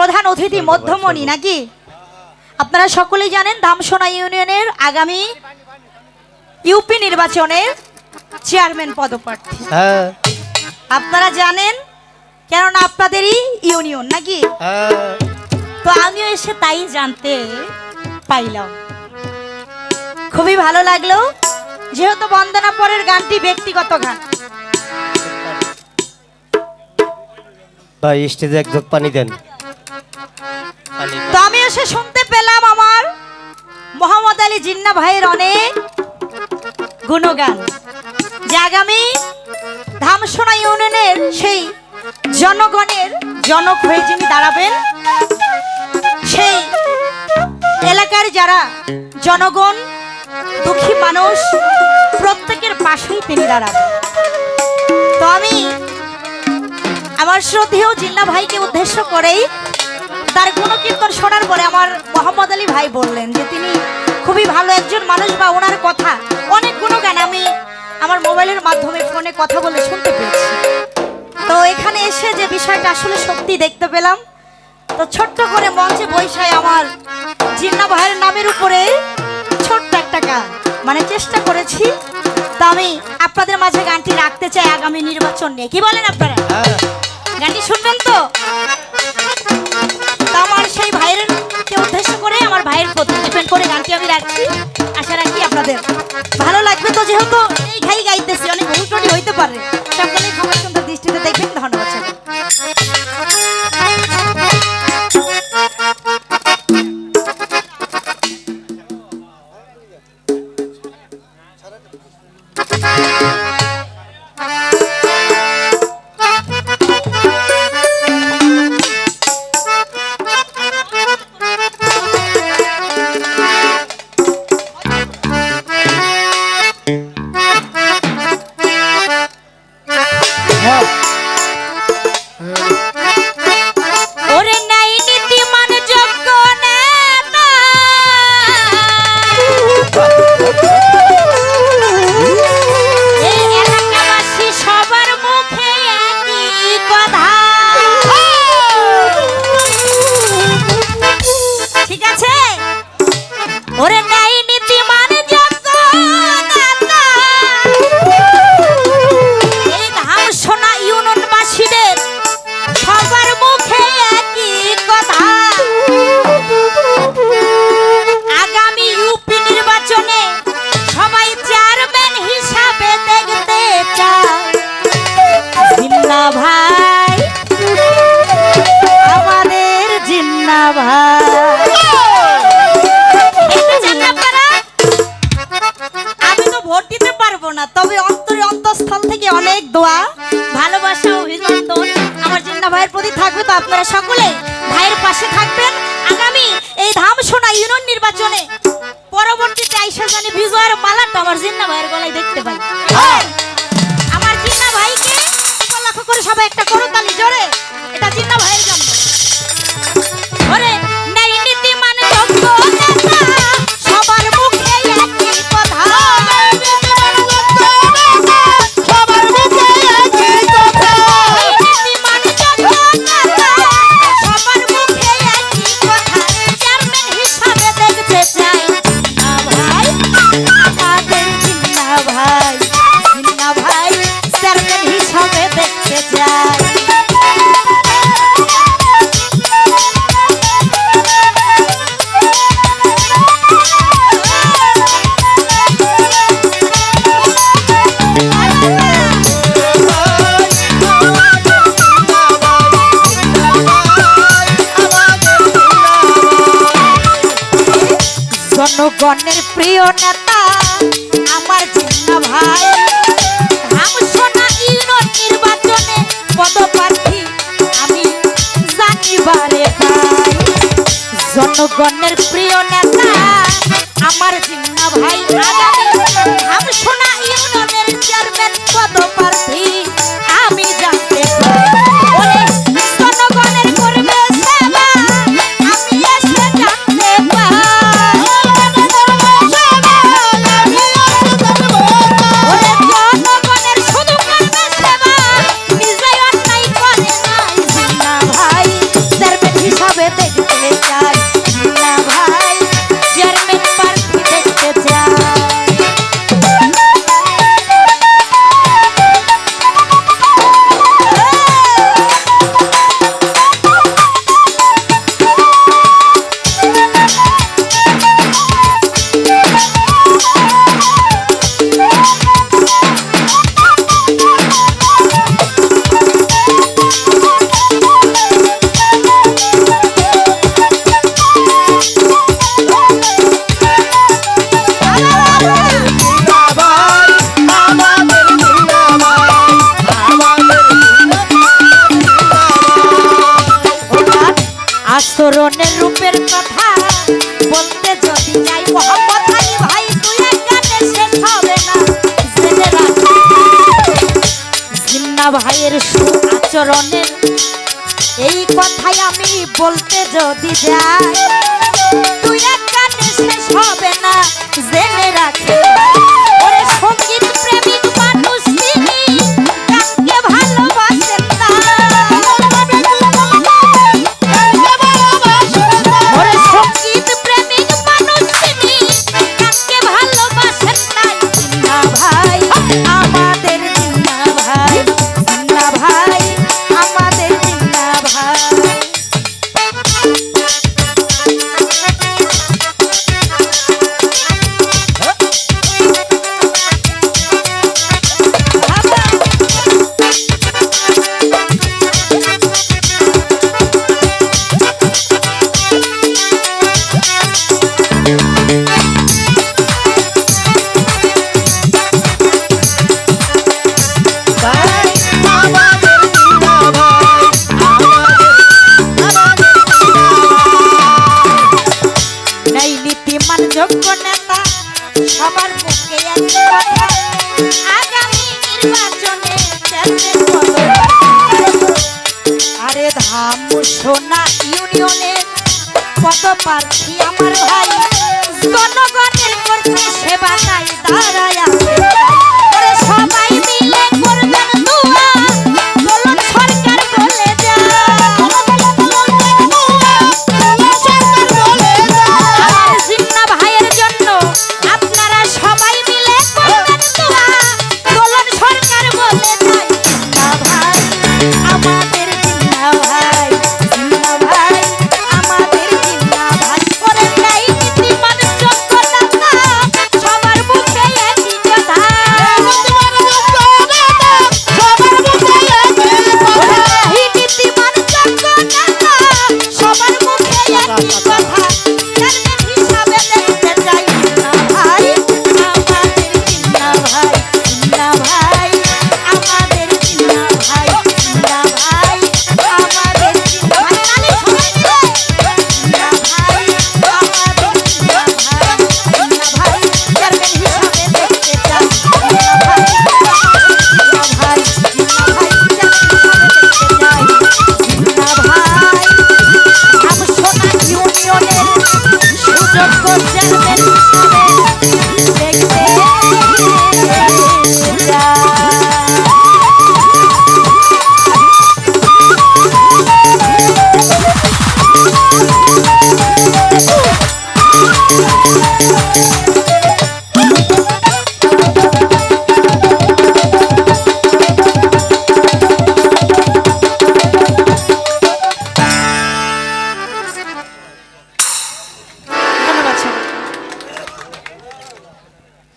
প্রধান অতিথি মধ্যমণি নাকি? আপনারা সকলেই জানেন ধামসোনা ইউনিয়নের আগামী ইউপি নির্বাচনের চেয়ারম্যান পদপ্রার্থী। হ্যাঁ। আপনারা জানেন? কেননা আপনাদেরই ইউনিয়ন নাকি? হ্যাঁ। তো আমিও এসে তাই জানতে পাইলাম। খুবই ভালো লাগল যেহেতু বন্দনা পরের গানটি ব্যক্তিগত গান। ভাই স্টেজে এক জগ পানি দেন। তো আমি এসে শুনতে পেলাম আমার মোহাম্মদ আলী জিন্না ভাইয়ের অনেক গুণগান। যে আগামী ধামসোনা ইউনিয়নের সেই জনগণের জনক হয়ে যিনি দাঁড়াবেন, সেই এলাকার যারা জনগণ, দুঃখী মানুষ, প্রত্যেকের পাশেই তিনি দাঁড়াবেন। তো আমি আমার শ্রদ্ধেয় জিন্না ভাইকে উদ্দেশ্য করেই তার কোনো কীর্তন শোনার পরে আমার মোহাম্মদ আলী ভাই বললেন যে তিনি খুবই ভালো একজন মানুষ বা ওনার কথা। অনেক গুণগান আমি আমার মোবাইলের মাধ্যমে ফোনে কথা বলে শুনতে পেয়েছি। তো এখানে এসে যে বিষয়টা আসলে সত্যি দেখতে পেলাম। তো ছোট্ট করে মঞ্চে বৈশায় আমার জিন্না ভাইয়ের নামের উপরে ছোট্ট একটা গান। মানে চেষ্টা করেছি। তো আমি আপনাদের মাঝে গানটি রাখতে চাই আগামী নির্বাচন নিয়ে। কি বলেন আপনারা? হ্যাঁ। গানটি শুনবেন তো? ভাইয়ের উদ্দেশ্য করে আমার ভাইয়ের প্রতি ডিপেন্ড করে গানটি আমি রাখছি। আশা রাখি আপনাদের ভালো লাগবে। তো যেহেতু এই ঘাই গাইতেছি, অনেক ভুল হইতে পারে। সকলেই ওরে নাই দিতে পারব না। তবে অন্তরে অন্তঃস্থল থেকে অনেক দোয়া ভালোবাসা অভিনন্দন আমার জিন্না ভাইয়ের প্রতি থাকবে তো আপনারা সকলে ভাইয়ের পাশে থাকবেন। আগামী এই ধামসোনা ইউনিয়ন নির্বাচনে পরবর্তীতে আইসা জানি বিজয়ের মালাটা আমার জিন্না ভাইয়ের গলায় দেখতে পাই। আমার জিন্না ভাইকে লক্ষ্য করে সবাই একটা করতালি জোরে। জনগণের প্রিয় নেতা, আমার জিন্না ভাই। ধামসোনা ইউনিয়ন নির্বাচনে পদপ্রার্থী, আমি জানিবারে তাই জনগণের প্রিয় নেতা, আমার জিন্না ভাই। আগামী ধামসোনা ইউনিয়নের চেয়ারম্যান পদপ্রার্থী। চরণে এই কথাই আমি বলতে যদি যাই তুই একটা নিঃশেষ হবে না জেনে রাখে। সোনা ইউনিয়নে। কত প্রার্থী আমার ভাই। জনগণের করছে সেবা তাই দাঁড়ায় সুযোগ করছেন